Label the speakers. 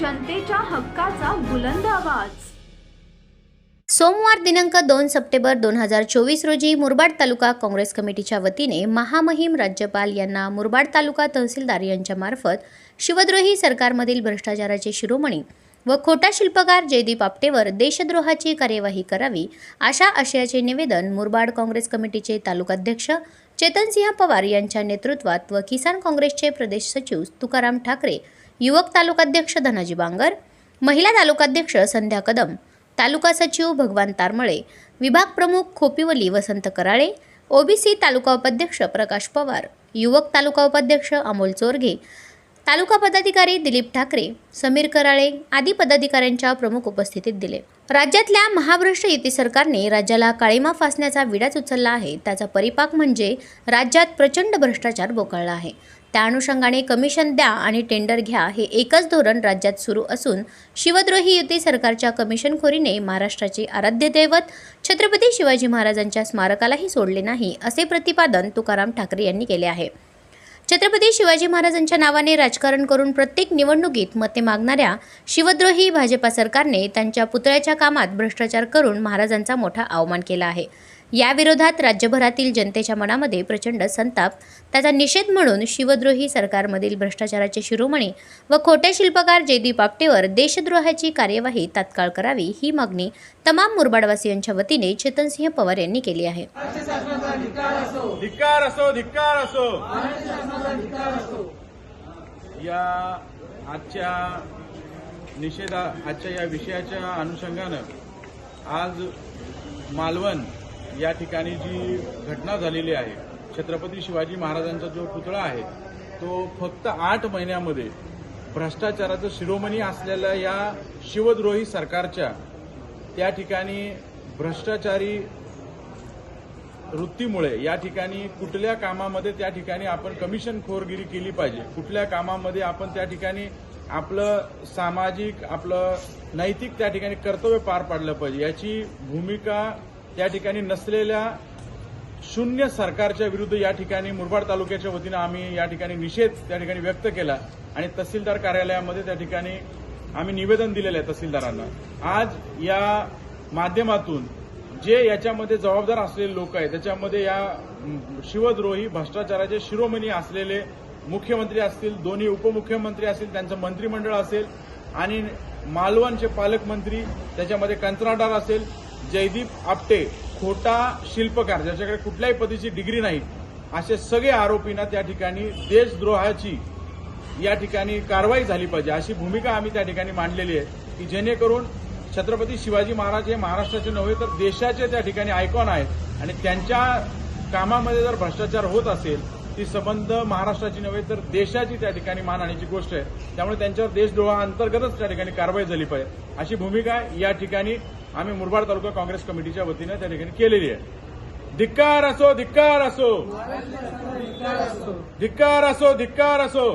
Speaker 1: जनतेच्या हक्काचा बुलंद आवाज.
Speaker 2: सोमवार दिनांक दोन सप्टेंबर दोन हजार चोवीस रोजी मुरबाड तालुका काँग्रेस कमिटीच्या वतीने महामहिम राज्यपाल यांना मुरबाड तालुका तहसीलदार यांच्यामार्फत शिवद्रोही सरकारमधील भ्रष्टाचाराचे शिरोमणी व खोटा शिल्पकार जयदीप आपटेवर देशद्रोहाची कार्यवाही करावी अशा आशयाचे निवेदन मुरबाड काँग्रेस कमिटीचे तालुकाध्यक्ष चेतनसिंह पवार यांच्या नेतृत्वात व किसान काँग्रेसचे प्रदेश सचिव तुकाराम ठाकरे युवक तालुकाध्यक्ष धनाजी बांगर महिला तालुकाध्यक्ष संध्या कदम तालुका सचिव भगवान तारमळे विभाग प्रमुख खोपिवली वसंत कराळे ओबीसी तालुका उपाध्यक्ष प्रकाश पवार युवक तालुका उपाध्यक्ष अमोल चोरघे तालुका पदाधिकारी दिलीप ठाकरे समीर कराळे आदी पदाधिकाऱ्यांच्या प्रमुख उपस्थितीत दिले. राज्यातल्या महाभ्रष्ट युती सरकारने राज्याला काळीमा फासण्याचा विडाच उचलला आहे. त्याचा परिपाक म्हणजे राज्यात प्रचंड भ्रष्टाचार बोकळला आहे. त्या अनुषंगाने कमिशन द्या आणि टेंडर घ्या हे एकच धोरण राज्यात सुरू असून शिवद्रोही युती सरकारच्या कमिशनखोरीने महाराष्ट्राचे आराध्य दैवत छत्रपती शिवाजी महाराजांच्या स्मारकालाही सोडले नाही असे प्रतिपादन तुकाराम ठाकरे यांनी केले आहे. छत्रपती शिवाजी महाराजांच्या नावाने राजकारण करून प्रत्येक निवडणुकीत मते मागणाऱ्या शिवद्रोही भाजपा सरकारने त्यांच्या पुतळ्याच्या कामात भ्रष्टाचार करून महाराजांचा मोठा अवमान केला आहे. याविरोधात राज्यभरातील जनतेच्या मनामध्ये प्रचंड संताप. त्याचा निषेध म्हणून शिवद्रोही सरकारमधील भ्रष्टाचाराचे शिरोमणी व खोटे शिल्पकार जयदीप आपटेवर देशद्रोहाची कार्यवाही तात्काळ करावी ही मागणी तमाम मुरबाडवासियांच्या वतीने चेतनसिंह पवार यांनी केली आहे.
Speaker 3: या आजच्या निषेधा आजच्या या विषयाच्या अनुषंगानं आज मालवण या ठिकाणी जी घटना झालेली आहे छत्रपती शिवाजी महाराजांचा जो पुतळा आहे तो फक्त आठ महिन्यामध्ये भ्रष्टाचाराचं शिरोमणी असलेल्या या शिवद्रोही सरकारच्या त्या ठिकाणी भ्रष्टाचारी वृत्तीमुळे या ठिकाणी कुठल्या कामामध्ये त्या ठिकाणी आपण कमिशन खोरगिरी केली पाहिजे कुठल्या कामामध्ये आपण त्या ठिकाणी आपलं सामाजिक आपलं नैतिक त्या ठिकाणी कर्तव्य पार पाडलं पाहिजे याची भूमिका त्या ठिकाणी नसलेल्या शून्य सरकारच्या विरुद्ध या ठिकाणी मुरबाड तालुक्याच्या वतीनं आम्ही या ठिकाणी निषेध त्या ठिकाणी व्यक्त केला आणि तहसीलदार कार्यालयामध्ये त्या ठिकाणी आम्ही निवेदन दिलेलं आहे तहसीलदारांना. आज या माध्यमातून जे याच्यामध्ये जबाबदार असलेले लोक आहेत त्याच्यामध्ये या शिवद्रोही भ्रष्टाचाराचे शिरोमणी असलेले मुख्यमंत्री असतील दोन्ही उपमुख्यमंत्री असतील त्यांचं मंत्रिमंडळ असेल आणि मालवणचे पालकमंत्री त्याच्यामध्ये कंत्राटदार असेल जयदीप आपटे खोटा शिल्पकार ज्याच्याकडे कुठल्याही पदीची डिग्री नाही असे सगळे आरोपींना त्या ठिकाणी देशद्रोहाची या ठिकाणी कारवाई झाली पाहिजे अशी भूमिका आम्ही त्या ठिकाणी मांडलेली आहे की जेणेकरून छत्रपती शिवाजी महाराज हे महाराष्ट्राचे नव्हे तर देशाचे त्या ठिकाणी आयकॉन आहेत. आणि त्यांच्या कामामध्ये जर भ्रष्टाचार होत असेल ती संबंध महाराष्ट्राची नव्हे तर देशाची त्या ठिकाणी मान आणायची गोष्ट आहे. त्यामुळे त्यांच्यावर देशद्रोहा अंतर्गतच त्या ठिकाणी कारवाई झाली पाहिजे अशी भूमिका या ठिकाणी आम्ही मुरबाड तालुका काँग्रेस कमिटीच्या वतीनं त्या ठिकाणी केलेली आहे. धिक्कार असो धिक्कार असो. धिक्कार असो धिक्कार असो.